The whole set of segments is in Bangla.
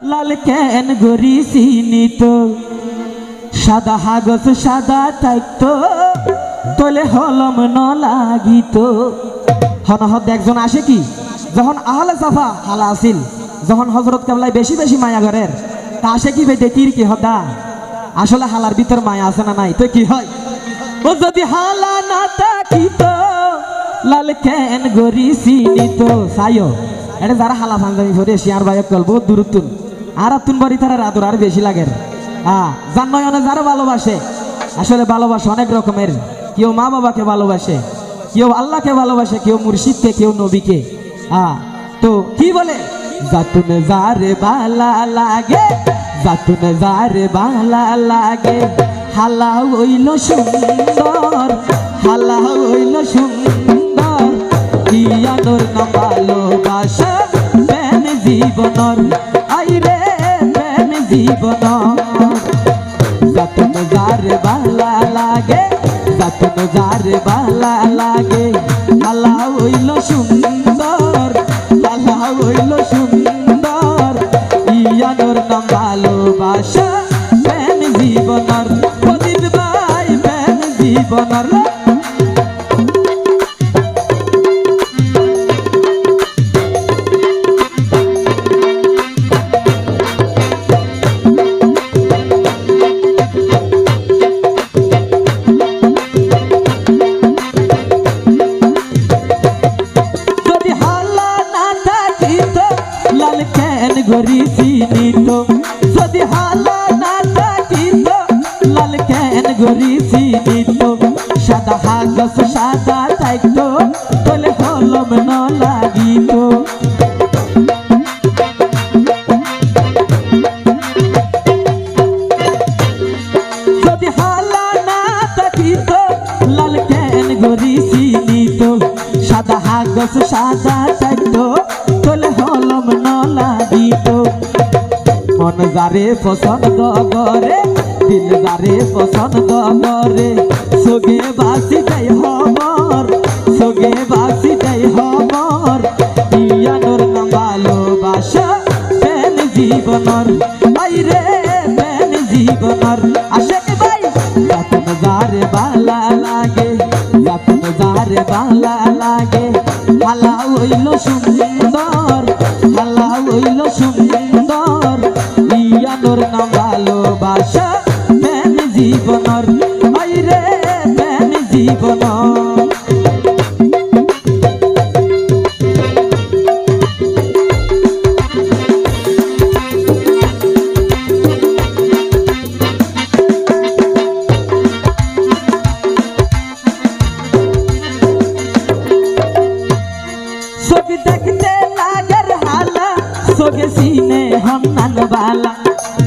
লাল কেন গরি চিনিত সাদা হাগজ, সাদা থাকতো তোলে হলম ন লাগিত হনহদ একজন আসে কি? যখন আহলে সাফা হালা আসিল যখন হজরত কেবলাই বেশি বেশি মায়া ঘরের তা আসে কি ভাই, দেখির কি হদা? আসলে হালার ভিতর মায়া আছে না নাই? তো কি হয়? ও যদি হালা না থাকিত লাল কেন গরি চিনিত সাইও এটা যারা হালা পাঞ্জাবি ভরে শিয়ার বাইক গল্প দূরতুন আর তুন বাড়ি তারা আদর আর বেশি লাগে। হ্যাঁ যার নয়নে যারা ভালোবাসে, আসলে ভালোবাসা অনেক রকমের। কেউ মা বাবাকে ভালোবাসে, কেউ আল্লাহকে ভালোবাসে, কেউ মুর্শিদকে, কেউ নবীকে। হ্যাঁ তো কি বলে? জাতুন যারে বালা লাগে, জাতুন যারে বালা লাগে। হালা হইল সুন্দর, হালা হইল সুন্দর। ইয়ানোর না ভালোবাসা জীবনর? আইরে প্রেম জীবনর যতন যারে বালা লাগে, যতন যারে লাগে। আল্লাহ হইল সুন্দর আল্লাহ হইল সুন্দর। ইয়ানোর নাম ভালোবাসা, প্রেম জীবনর। প্রদীপ ভাই, প্রেম জীবনর। গরি চিনিত যদি হালা না থাকিত লাল কেন গরি চিনিত সাদা হাগস, সাদা থাকত বলে হলম ন লাগিত যদি হালা সাদা হাগস, সাদা থাকত তোলে লাগিত মন যারে পছন্দ করে দিল যারে পছন্দ করে। সোগে বাসি যাই হমর, সোগে বাসি যাই হমর। ইয়ানোর নাম ভালোবাসা জীবনর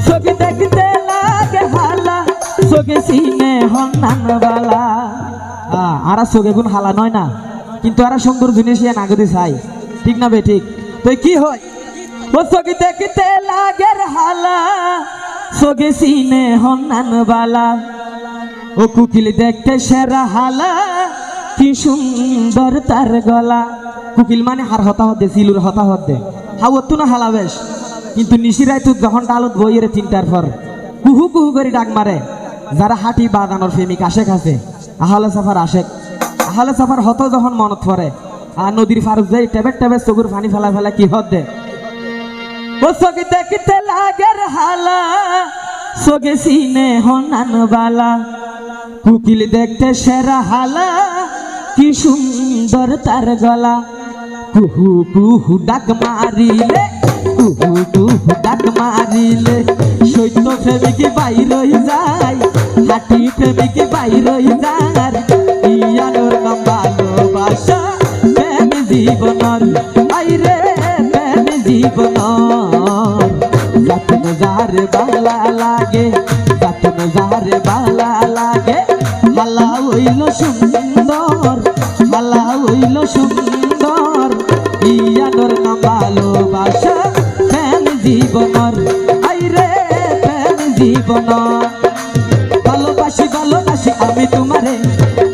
সবি দেখতে লাগে হালা সগে সিনে হন্নান বালা আ, আরা সগে গুণ হালা নয় না কিন্তু আরা সুন্দর জিনিস চাই ঠিক না বে ঠিক তো কি হয় ও সগে দেখতে লাগের হালা সগে সিনে হন্নান বালা ও কুকিল দেখতে সেরা হালা কি সুন্দর তার গলা কুকিল মানে হার হতাহত দে সিলুর হতাহত দে হাওয়াত না হালা বেশ? কিন্তু নিশিরাই তো যখন ডালত বইয়ের চিন্তার পর কুহু কুহু করে ডাক মারে, যারা হাঁটি বাদানোর প্রেমিক আশেক আছে, আহলে সাফার আশেক। আহলে সাফার হত যখন মনত পড়ে, আর নদীর ফারুক যাই টেবে টেবে চকুর পানি ফেলা ফেলা কি হত দে? সগে দেখতে লাগের হালা সগে সিনে হনান বালা। কুকিল দেখতে সেরা হালা, কি সুন্দর তার গলা। কুহু কুহু ডাক মারিলে, কুহু কুহু ডাক মারিলে, সৈন্য প্রেমিক বাইর যায় হাঁটি প্রেমিক বাইর যায়। ইয়ানোর নাম ভালোবাসা, প্রেম জীবনর আইরে প্রেম জীবনর। যতন যারে বালা লাগে, যতন যারে বালা লাগে হালা হইল সুন্দর জীবনর। আইরে প্রেম জীবনর ভালোবাসি ভালোবাসি, আমি তোমারে।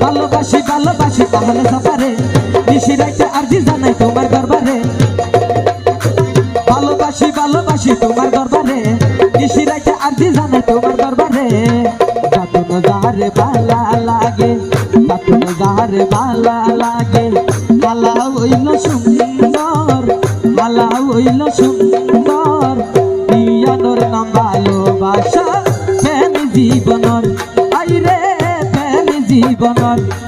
ভালোবাসি ভালোবাসি, তাহলে সাফারে। নিশিরাইতে আরজি জানাই তোমার দরবারে। ভালোবাসি ভালোবাসি, তোমার দরবারে। নিশি রাইতে আরজি জানাই তোমার দরবারে। যাতুন যাহারে বালা লাগে যাতুন যাহারে বালা প্রেম জীবনর